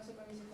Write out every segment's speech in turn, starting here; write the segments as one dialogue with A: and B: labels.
A: osobami z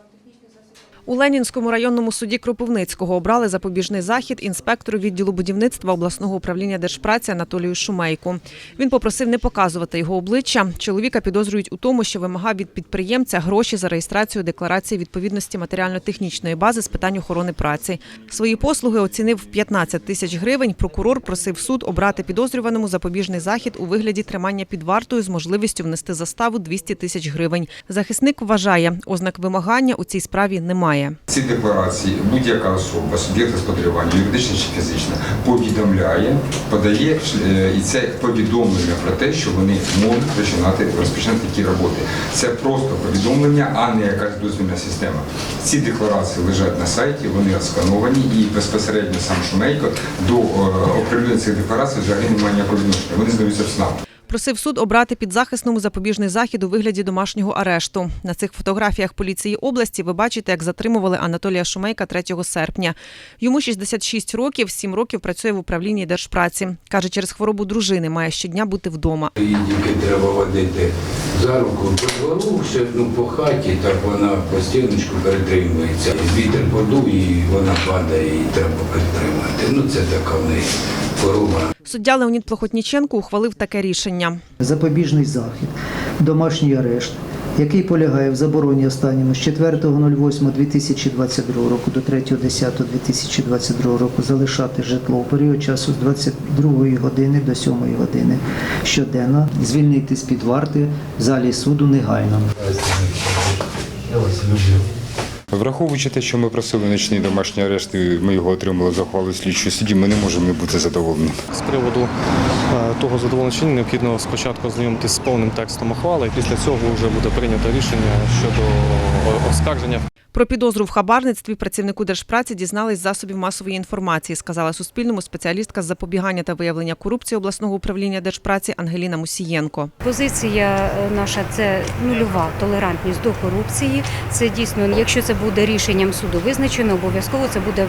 A: У Ленінському районному суді Кропивницького обрали запобіжний захід інспектору відділу будівництва обласного управління держпраці Анатолію Шумейку. Він попросив не показувати його обличчя. Чоловіка підозрюють у тому, що вимагав від підприємця гроші за реєстрацію декларації відповідності матеріально-технічної бази з питань охорони праці. Свої послуги оцінив в 15 тисяч гривень. Прокурор просив суд обрати підозрюваному запобіжний захід у вигляді тримання під вартою з можливістю внести заставу 200 тисяч гривень. Захисник вважає, ознак вимагання у цій справі немає.
B: Ці декларації будь-яка особа, суб'єкт господарювання, юридична чи фізична, повідомляє, подає е, і це повідомлення про те, що вони можуть починати розпочинати такі роботи. Це просто повідомлення, а не якась дозвільна система. Ці декларації лежать на сайті, вони скановані, і безпосередньо сам Шумейко до е, оприлюднення цих декларацій взагалі немає ніякого відношення. Вони здаються в СНАП.
A: Просив суд обрати підзахисному запобіжний захід у вигляді домашнього арешту. На цих фотографіях поліції області ви бачите, як затримували Анатолія Шумейка 3 серпня. Йому 66 років, 7 років працює в управлінні держпраці. Каже, через хворобу дружини має щодня бути вдома.
C: Її тільки треба водити за руку по двору, ну, по хаті, так вона по стіночку перетримується. Вітер подує, і вона падає, і треба підтримати. Ну це така в неї хвороба.
A: Суддя Леонід Плохотніченко ухвалив таке рішення.
D: запобіжний захід, домашній арешт, який полягає в забороні останньому з 4.08.2022 року до 3.10.2022 року залишати житло у період часу з 22 години до 7 години щоденно, звільнити з-під варти в залі суду негайно.
B: Враховуючи те, що ми просили нічний домашній арешт, і ми його отримали за ухвалою слідчої судді, ми не можемо бути задоволені.
E: З приводу того задоволення чи ні, необхідно спочатку ознайомитись з повним текстом ухвали, і після цього вже буде прийнято рішення щодо оскарження.
A: Про підозру в хабарництві працівнику держпраці дізнались з засобів масової інформації, сказала Суспільному спеціалістка з запобігання та виявлення корупції обласного управління держпраці Ангеліна Мусієнко.
F: Позиція е, наша це нульова толерантність до корупції. Це дійсно, якщо це буде рішенням суду визначено, обов'язково це буде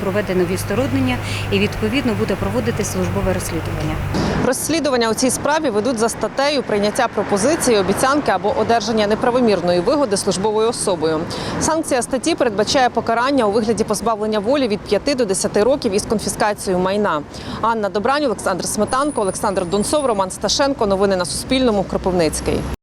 F: проведено відсторонення і відповідно буде проводити службове розслідування.
A: Розслідування у цій справі ведуть за статтею прийняття пропозиції, обіцянки або одержання неправомірної вигоди службовою особою. Санкція статті передбачає покарання у вигляді позбавлення волі від 5 до 10 років із конфіскацією майна. Анна Добрань, Олександр Сметанко, Олександр Донцов, Роман Сташенко. Новини на Суспільному. Кропивницький.